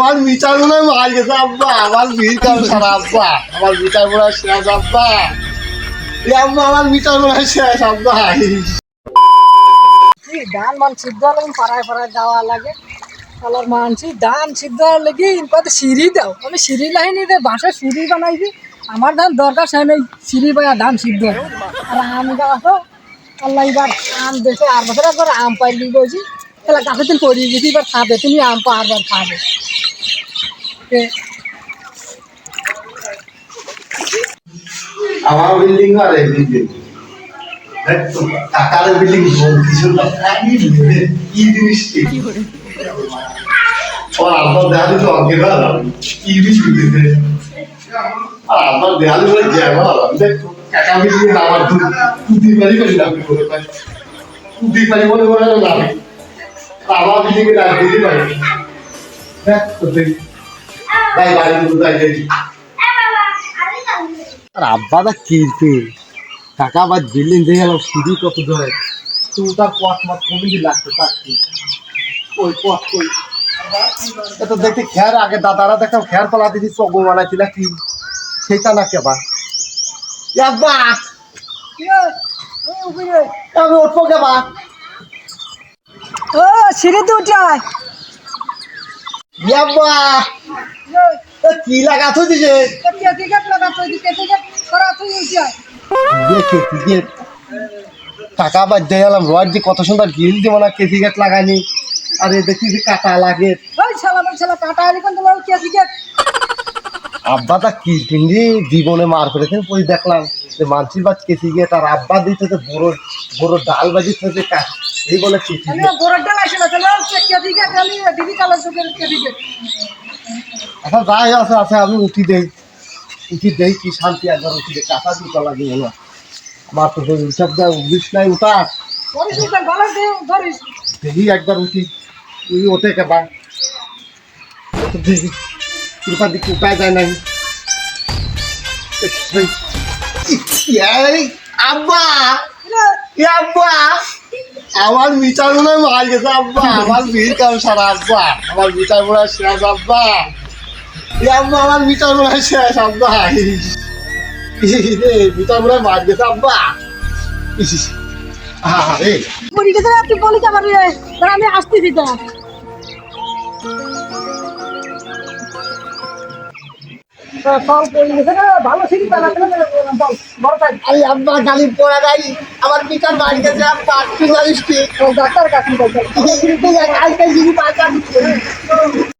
আমার মিটার মনে হয় মার গেছে আব্বা। আমার কাম সারা আব্বা। আমার মিটার মনে হয় শেষ আব্বা। এই আব্বা আমার মিটার মনে হয় শেষ আব্বা। ধান মান সিদ্ধ লাগে পাড়ায় পাড়ায় যাওয়া লাগে। কালার মানছি ধান সিদ্ধ লেগে ইনপাতে সিঁড়ি দাও। আমি সিঁড়ি লাইনি দে বাসায় সিঁড়ি বানাইছি। আমার ধান দরকার সে নেই সিঁড়ি বায়া ধান সিদ্ধ আর আম গাছ আল্লাহ এবার আম দেখে আর বছর একবার আম পাইলি বলছি। তাহলে গাছের দিন পড়িয়ে গেছি এবার খাবে তুমি আম পারবার খাবে। এ, আমার বিল্ডিং আর এই বিল্ডিং টাকার বিল্ডিং কিছু না কি জিনিস কি? আমার আব্বা তো অঙ্কে ভালো কি জিনিস দিতে আর আমার দেখালি বলে জ্যাম ভালো দেখ টাকা বিল্ডিং আমার দু বাড়ি করে লাভ করে পাই দুই বাড়ি বলে বলে লাভ আমার বিল্ডিং এর দিতে পারি দেখ তো দেখ। ভাই বাড়ি কোথায় যাই আর আব্বাদা কিনতে টাকা বা বিল্ডিং দিয়ে গেল সিঁড়ি কত ধরে তুই তার পথ মত কমিটি লাগতে পারছি ওই পথ কই? এটা দেখতে খেয়ার আগে দাদারা দেখতাম খেয়ার পালা দিদি চগো বানাইছিল কি? সেইটা না কেবা আব্বা! কি রে? এই উপরে। আমি উঠবো কেবা ও সিঁড়িতে উঠে আয়। আব্বা! কি লাগা তুই দিছে? টাকা বাদ দিয়ে গেলাম রোয়ার যে কত সুন্দর গিল দিব না ক্রিকেট লাগানি আরে দেখি যে কাটা লাগে আব্বা তা কি পিন্ডি জীবনে মার করেছেন পরে দেখলাম। যে মানসির বাদ কেসি গিয়ে তার আব্বা দিতে বড় বড় ডাল বাজি থেকে এই বলে কেসি বড় ডাল আসলে দিদি চোখের কে টিকেট আচ্ছা যাই আছে আছে আমি উঠি দেই। উঠি দেই কি শান্তি একবার উঠি দেই। কাঁথা দুটো লাগে না। আমার তো সব যা উঠিস নাই উঠা। দিয়ে দেখি একবার উঠি। উই ওঠে কেবা দেখি কৃপা দিকে উপায় যায় নাই। আব্বা! আব্বা! আমার মিটার মনে হয় মার গেছে আব্বা। আমার ভিড় কাম সারা আব্বা। আমার মিটার মনে হয় শেষ আব্বা। আব্বা আমার মিটার মনে হয় শেষ আব্বা। মিটার মনে হয় মার গেছে আব্বা। আরে পরি গেছে বলি যাবার রে আমি তো হবে বল বড় আব্বা গালি পড়া নাই। আমার মিটার মার গেছে আব্বা তুই জানিস কি? ডাক্তার কাছে